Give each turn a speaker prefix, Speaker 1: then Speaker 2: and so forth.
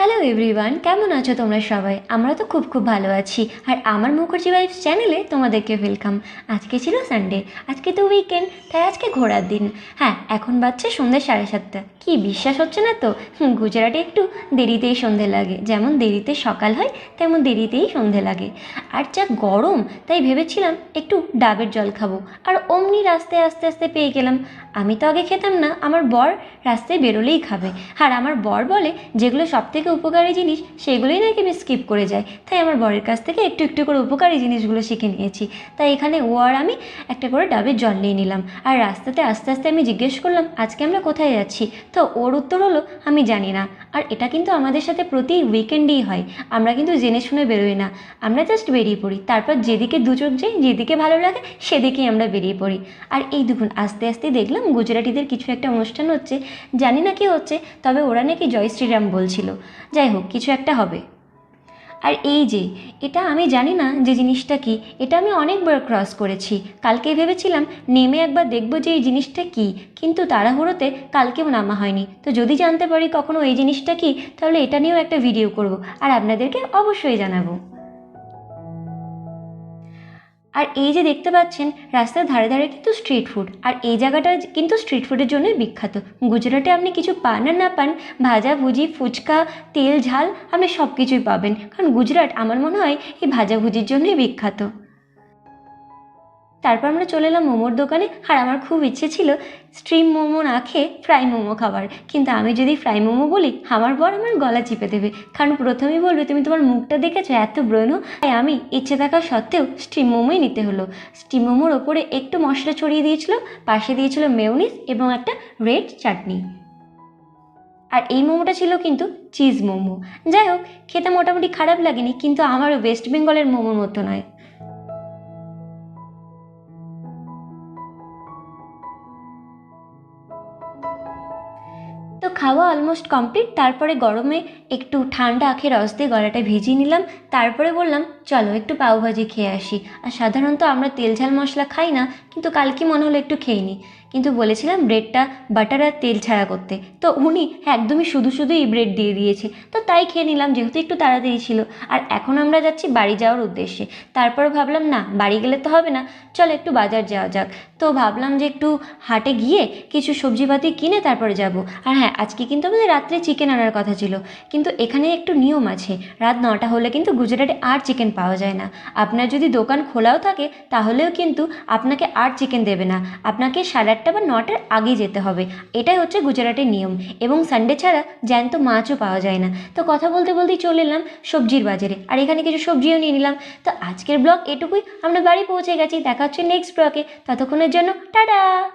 Speaker 1: Hello everyone কেমন আছো তোমরা সবাই? আমরা তো খুব খুব ভালো আছি। আর আমার মুখার্জি ওয়াইফ চ্যানেলে তোমাদেরকে ওয়েলকাম আজকে ছিল সানডে আজকে তো উইকেন্ড তাই আজকে ঘোরার দিন। হ্যাঁ এখন বাজছে সন্ধ্যে সাড়ে সাতটা। কি বিশ্বাস হচ্ছে না তো? গুজরাটে একটু দেরিতেই সন্ধে লাগে। যেমন দেরিতে সকাল হয়, তেমন দেরিতেই সন্ধে লাগে। আর যা গরম, তাই ভেবেছিলাম একটু ডাবের জল খাব। আর অমনি রাস্তায় আস্তে আস্তে পেয়ে গেলাম। আমি তো আগে খেতাম না, আমার বর রাস্তায় বেরোলেই খাবে। আর আমার বর বলে, যেগুলো সব থেকে উপকারী জিনিস, সেগুলোই নাকি আমি স্কিপ করে যাই। তাই আমার বরের কাছ থেকে একটু একটু করে উপকারী জিনিসগুলো শিখে নিয়েছি। তাই এখানে ও আর আমি একটা করে ডাবের জল নিয়ে নিলাম। আর রাস্তাতে আস্তে আস্তে আমি জিজ্ঞেস করলাম, আজকে আমরা কোথায় যাচ্ছি? তো ওর উত্তর হলো, আমি জানি না। আর এটা কিন্তু আমাদের সাথে প্রতি উইকেন্ডেই হয়। আমরা কিন্তু জেনে শুনে বেরোই না। আমরা জাস্ট বেরিয়ে পড়ি। তারপর যেদিকে দু চোখ যাই যেদিকে ভালো লাগে, সেদিকেই আমরা বেরিয়ে পড়ি। আর এই দেখুন, আস্তে আস্তে দেখলাম গুজরাটিদের কিছু একটা অনুষ্ঠান হচ্ছে। জানি না কি হচ্ছে, তবে ওরা নাকি জয় শ্রীরাম বলছিল। যাই হোক, কিছু একটা হবে। আর এই যে, এটা আমি জানি না যে জিনিসটা কি, এটা আমি অনেকবার ক্রস করেছি। কালকে ভেবেছিলাম, নেমে একবার দেখব যে এই জিনিসটা কি, কিন্তু তাড়াহুড়োতে কালকেও নামা হয়নি। তো যদি জানতে পারি কখনো এই জিনিসটা কি, তাহলে এটা নিয়েও একটা ভিডিও করব। আর আপনাদেরকে অবশ্যই জানাব। আর এই যে দেখতে পাচ্ছেন, রাস্তার ধারে ধারে কিন্তু স্ট্রিট ফুড আর এই জায়গাটা কিন্তু স্ট্রিট ফুডের জন্যই বিখ্যাত। গুজরাটে আপনি কিছু পান আর না পান, ভাজা, ভুজি, ফুচকা, তেল, ঝাল, আপনি সব কিছুই পাবেন। কারণ গুজরাট, আমার মনে হয়, এই ভাজা, ভুজির জন্যই বিখ্যাত। তারপর আমরা চলে এলাম মোমোর দোকানে। আর আমার খুব ইচ্ছে ছিল স্ট্রিম মোমো না খেয়ে ফ্রাই মোমো খাবার। কিন্তু আমি যদি ফ্রাই মোমো বলি, আমার বর আমার গলা চিপে দেবে। কারণ প্রথমেই বলবে, তুমি তোমার মুখটা দেখেছ? এত ব্রণ? তাই আমি ইচ্ছে থাকা সত্ত্বেও স্টিম মোমোই নিতে হলো। স্টিম মোমোর ওপরে একটু মশলা ছড়িয়ে দিয়েছিল, পাশে দিয়েছিল মেউনিস এবং একটা রেড চাটনি। আর এই মোমোটা ছিল কিন্তু চিজ মোমো। যাই হোক, খেতে মোটামুটি খারাপ লাগেনি, কিন্তু আমারও ওয়েস্ট বেঙ্গলের মোমোর মতো নয়। তো খাওয়া অলমোস্ট কমপ্লিট তারপরে গরমে একটু ঠান্ডা আখের রস দিয়ে গলাটা ভিজিয়ে নিলাম, তারপরে বললাম, চলো একটু পাওভাজি খেয়ে আসি। আর সাধারণত আমরা তেল ঝাল মশলা খাই না, কিন্তু কালকে মনে হলো একটু খেয়ে নিই। কিন্তু বলেছিলাম ব্রেডটা বাটার আর তেল ছাড়া করতে। তো উনি একদমই শুধু শুধুই ব্রেড দিয়ে দিয়েছে। তো তাই খেয়ে নিলাম, যেহেতু একটু তাড়াতাড়ি ছিল। আর এখন আমরা যাচ্ছি বাড়ি যাওয়ার উদ্দেশ্যে। তারপরে ভাবলাম, না, বাড়ি গেলে তো হবে না। চলো একটু বাজার যাওয়া যাক। তো ভাবলাম যে একটু হাটে গিয়ে কিছু সবজিপাতি কিনে তারপরে যাব। আর হ্যাঁ আজকে কিন্তু আমাদের রাত্রে চিকেন আনার কথা ছিল। কিন্তু এখানে একটু নিয়ম আছে। রাত নটা হলে কিন্তু গুজরাটে আর চিকেন পাওয়া যায় না। আপনার যদি দোকান খোলাও থাকে, তাহলেও কিন্তু আপনাকে আর চিকেন দেবে না। আপনাকে সাড়ে আটটা বা নটার আগে যেতে হবে। এটাই হচ্ছে গুজরাটের নিয়ম। এবং সানডে ছাড়া জ্যান্ত মাছও পাওয়া যায় না। তো কথা বলতে বলতেই চলে এলাম সবজির বাজারে। আর এখানে কিছু সবজিও নিয়ে নিলাম। তো আজকের ব্লগ এটুকুই। আমরা বাড়ি পৌঁছে গেছি। দেখা হচ্ছে নেক্সট ব্লগে ততক্ষণের জন্য, টাটা!